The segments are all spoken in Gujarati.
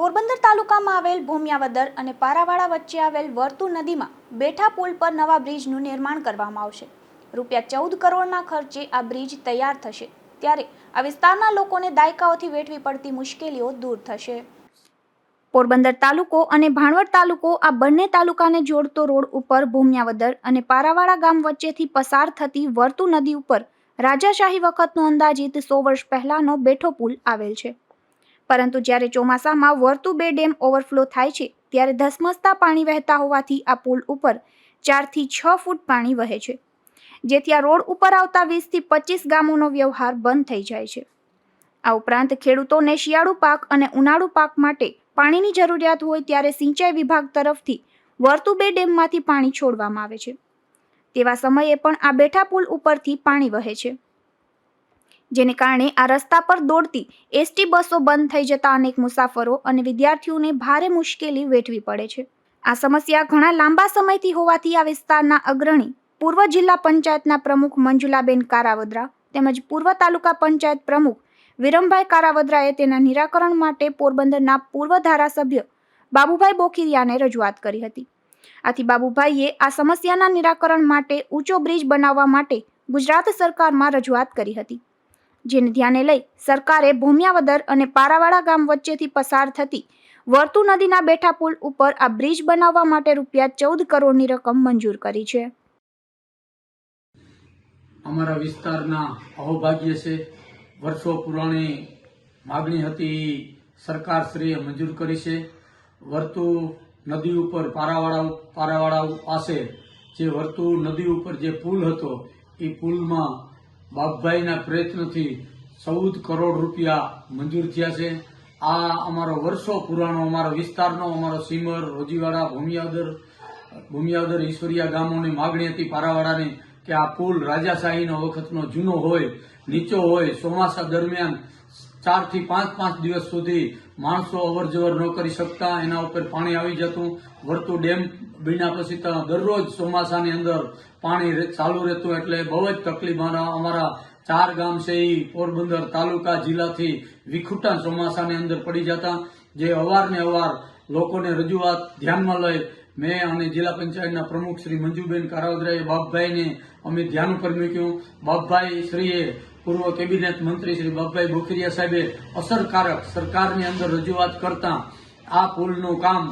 પોરબંદર તાલુકામાં આવેલ ભૂમિયાવદર અને પારાવાડા વચ્ચે આવેલ વર્તુ નદીમાં બેઠા પુલ પર નવા બ્રિજનું નિર્માણ કરવામાં આવશે. રૂપિયા ચૌદ કરોડના ખર્ચે આ બ્રિજ તૈયાર થશે. ત્યારે આ વિસ્તારના લોકોને દાયકાઓથી વેઠવી પડતી મુશ્કેલીઓ દૂર થશે. પોરબંદર તાલુકો અને ભાણવડ તાલુકો આ બંને તાલુકાને જોડતો રોડ ઉપર ભૂમિયાવદર અને પારાવાડા ગામ વચ્ચેથી પસાર થતી વર્તુ નદી ઉપર રાજાશાહી વખતનો અંદાજિત સો વર્ષ પહેલાનો બેઠો પુલ આવેલ છે. પરંતુ જ્યારે ચોમાસામાં વર્તુ બે ડેમ ઓવરફ્લો થાય છે, ત્યારે ધસમસતા પાણી વહેતા હોવાથી આ પુલ ઉપર ચારથી છ ફૂટ પાણી વહે છે, જેથી આ રોડ ઉપર આવતા વીસથી પચીસ ગામોનો વ્યવહાર બંધ થઈ જાય છે. આ ઉપરાંત ખેડૂતોને શિયાળુ પાક અને ઉનાળુ પાક માટે પાણીની જરૂરિયાત હોય ત્યારે સિંચાઈ વિભાગ તરફથી વર્તુ બે ડેમમાંથી પાણી છોડવામાં આવે છે. તેવા સમયે પણ આ બેઠા પુલ ઉપરથી પાણી વહે છે. જેને કારણે આ રસ્તા પર દોડતી એસટી બસો બંધ થઈ જતા અનેક મુસાફરો અને વિદ્યાર્થીઓને ભારે મુશ્કેલી વેઠવી પડે છે. આ સમસ્યા ઘણા લાંબા સમયથી હોવાથી આ વિસ્તારના અગ્રણી પૂર્વ જિલ્લા પંચાયતના પ્રમુખ મંજુલાબેન કારાવદ્રા તેમજ પૂર્વ તાલુકા પંચાયત પ્રમુખ વિરમભાઈ કારાવદ્રાએ તેના નિરાકરણ માટે પોરબંદરના પૂર્વ ધારાસભ્ય બાબુભાઈ બોખીરિયાને રજૂઆત કરી હતી. આથી બાબુભાઈએ આ સમસ્યાના નિરાકરણ માટે ઊંચો બ્રિજ બનાવવા માટે ગુજરાત સરકારમાં રજૂઆત કરી હતી. જેને ધ્યાને લઈ સરકારે ભૂમિયાવદર અને પારાવાડા ગામ વચ્ચેથી પસાર થતી વર્તુ નદીના બેઠા પુલ ઉપર આ બ્રિજ બનાવવા માટે રૂપિયા ચૌદ કરોડની રકમ મંજૂર કરી છે. અમારા વિસ્તારના અહોભાગ્ય છે, વર્ષો પુરાણી માગણી હતી સરકાર સરકારશ્રીએ મંજૂર કરી છે. વર્તુ નદી ઉપર પારાવાડા પારાવાડા પાસે જે વર્તુ નદી ઉપર જે પુલ હતો એ પુલમાં બાપભાઈના પ્રયત્નથી ચૌદ કરોડ રૂપિયા મંજૂર થયા છે. આ અમારો વર્ષો પુરાણો, અમારો વિસ્તારનો, અમારો સીમર, રોજીવાડા, ભૂમિયાદર ભૂમિયાદર, ઈશ્વરિયા ગામોની માગણી હતી પારાવાડાની કે આ પુલ રાજાશાહીનો વખતનો જૂનો હોય, નીચો હોય, ચોમાસા દરમિયાન ચારથી પાંચ પાંચ દિવસ સુધી માણસો અવર જવર ન કરી શકતા, એના ઉપર પાણી આવી જતું. વર્તુ ડેમ બીના પછી દરરોજ ચોમાસાની અંદર પાણી ચાલુ રહેતું એટલે બહુ જ તકલીફ. અમારા ચાર ગામ છે એ પોરબંદર તાલુકા જિલ્લાથી વિખુટા ચોમાસાની અંદર પડી જતા. જે અવારને અવાર લોકોને રજૂઆત ધ્યાનમાં લઈ મેં અને જિલ્લા પંચાયતના પ્રમુખ શ્રી મંજુબેન કારાવદરાએ બાપભાઈને અમે ધ્યાન ઉપર મૂક્યું. બાપભાઈ શ્રીએ પૂર્વ કેબિનેટ મંત્રી શ્રી બાપભાઈ બોખરિયા સાહેબે અસરકારક સરકારની અંદર રજૂઆત કરતા આ પુલનું કામ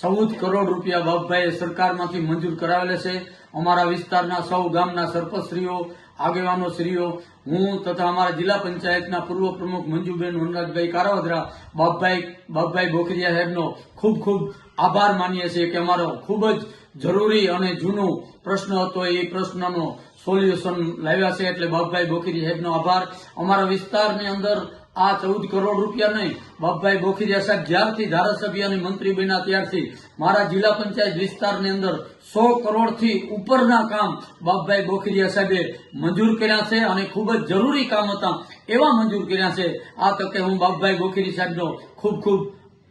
ચૌદ કરોડ રૂપિયા બાપભાઈએ સરકારમાંથી મંજૂર કરાવેલા છે. અમારા વિસ્તારના સૌ ગામના સરપંચશ્રીઓ, આગેવાનો શ્રીઓ, હું તથા અમારા જિલ્લા પંચાયતના પૂર્વ પ્રમુખ મંજુબેન વનરાજભાઈ કારાવદરા, બાપભાઈ બાપભાઈ બોખરિયા સાહેબનો ખૂબ ખૂબ આભાર માનીએ છીએ કે અમારો ખૂબ જ જરૂરી અને જૂનો પ્રશ્ન હતો. એ પ્રશ્નનો સોલ્યુશન લાવ્યા છે એટલે બાપભાઈ બોખરી સાહેબનો આભાર. અમારા વિસ્તારની અંદર આ ચૌદ કરોડ રૂપિયા નહીં. બાપભાઈ બોખીરિયા સાહેબ જ્યારથી ધારાસભ્ય અને મંત્રી બન્યા ત્યારથી મારા જિલ્લા પંચાયત વિસ્તારની અંદર સો કરોડથી ઉપરના કામ બાપભાઈ બોખીરિયા સાહેબે મંજૂર કર્યા છે અને ખૂબ જ જરૂરી કામ હતા એવા મંજૂર કર્યા છે. આ તકે હું બાપભાઈ બોખીરી સાહેબનો ખૂબ ખૂબ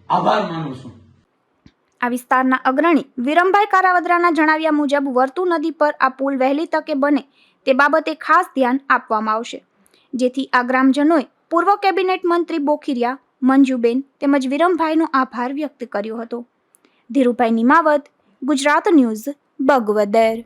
આભાર માનું છું. આ વિસ્તારના અગ્રણી વિરમભાઈ કારાવદરાના જણાવ્યા મુજબ વર્તુ નદી પર આ પુલ વહેલી તકે બને તે બાબતે ખાસ ધ્યાન આપવામાં આવશે. જેથી આ ગ્રામજનોએ પૂર્વ કેબિનેટ મંત્રી બોખીરિયા, મંજુબેન તેમજ વિરમભાઈનો આભાર વ્યક્ત કર્યો હતો. ધીરુભાઈ નિમાવત, ગુજરાત ન્યૂઝ, બગવદર.